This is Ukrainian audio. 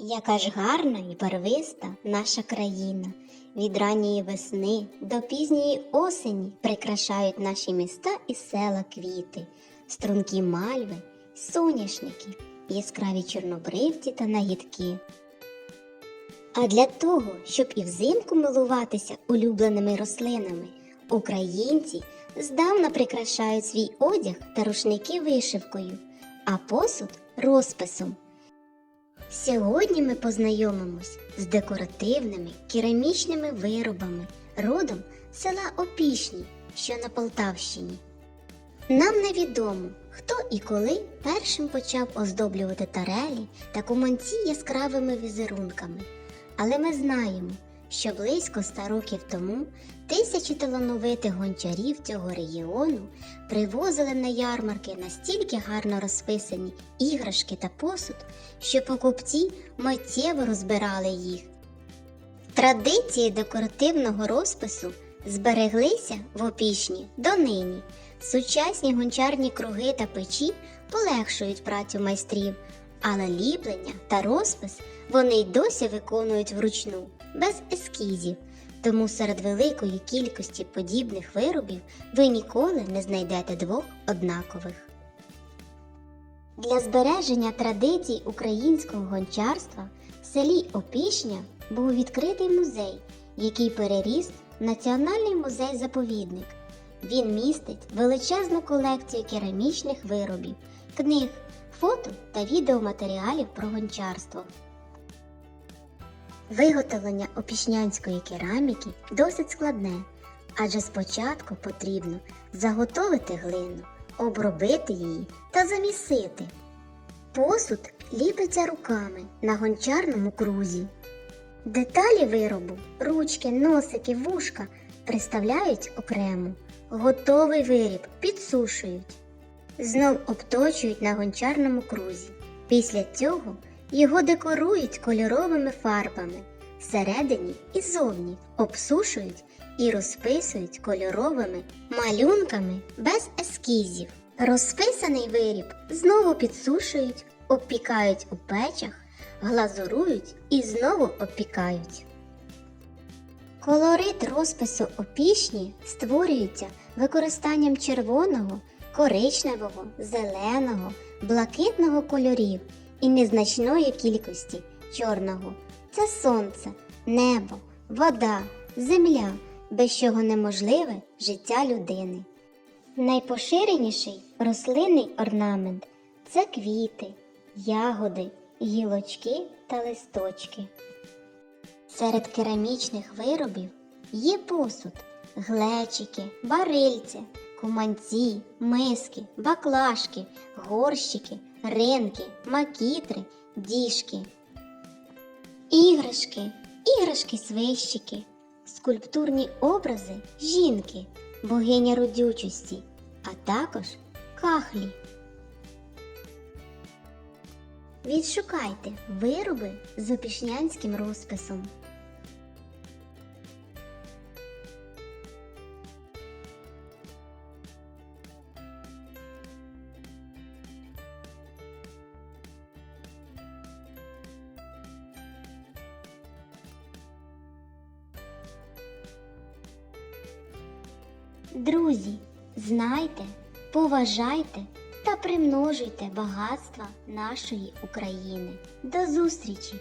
Яка ж гарна і барвиста наша країна. Від ранньої весни до пізньої осені прикрашають наші міста і села квіти, стрункі мальви, соняшники, яскраві чорнобривці та нагідки. А для того, щоб і взимку милуватися улюбленими рослинами, українці здавна прикрашають свій одяг та рушники вишивкою, а посуд розписом. Сьогодні ми познайомимось з декоративними керамічними виробами родом села Опішні, що на Полтавщині. Нам невідомо, хто і коли першим почав оздоблювати тарелі та куманці яскравими візерунками, але ми знаємо, що близько ста років тому тисячі талановитих гончарів цього регіону привозили на ярмарки настільки гарно розписані іграшки та посуд, що покупці миттєво розбирали їх. Традиції декоративного розпису збереглися в опішні донині. Сучасні гончарні круги та печі полегшують працю майстрів, але ліплення та розпис вони й досі виконують вручну, без ескізів. Тому серед великої кількості подібних виробів ви ніколи не знайдете двох однакових. Для збереження традицій українського гончарства в селі Опішня був відкритий музей, який переріс Національний музей-заповідник. Він містить величезну колекцію керамічних виробів, книг, фото та відеоматеріалів про гончарство. Виготовлення опішнянської кераміки досить складне, адже спочатку потрібно заготовити глину, обробити її та замісити. Посуд ліпиться руками на гончарному крузі. Деталі виробу, ручки, носики, вушка приставляють окремо. Готовий виріб підсушують. Знов обточують на гончарному крузі. Після цього його декорують кольоровими фарбами. Всередині і зовні обсушують і розписують кольоровими малюнками без ескізів. Розписаний виріб знову підсушують, обпікають у печах, глазурують і знову обпікають. Колорит розпису опішні створюється використанням червоного, коричневого, зеленого, блакитного кольорів і незначної кількості чорного. Це сонце, небо, вода, земля, без чого неможливе життя людини. Найпоширеніший рослинний орнамент це квіти, ягоди, гілочки та листочки. Серед керамічних виробів є посуд, глечики, барильці, куманці, миски, баклажки, горщики, ринки, макітри, діжки. Іграшки, іграшки-свищики, скульптурні образи жінки, богиня родючості, а також кахлі. Відшукайте вироби з опішнянським розписом. Друзі, знайте, поважайте та примножуйте багатства нашої України. До зустрічі!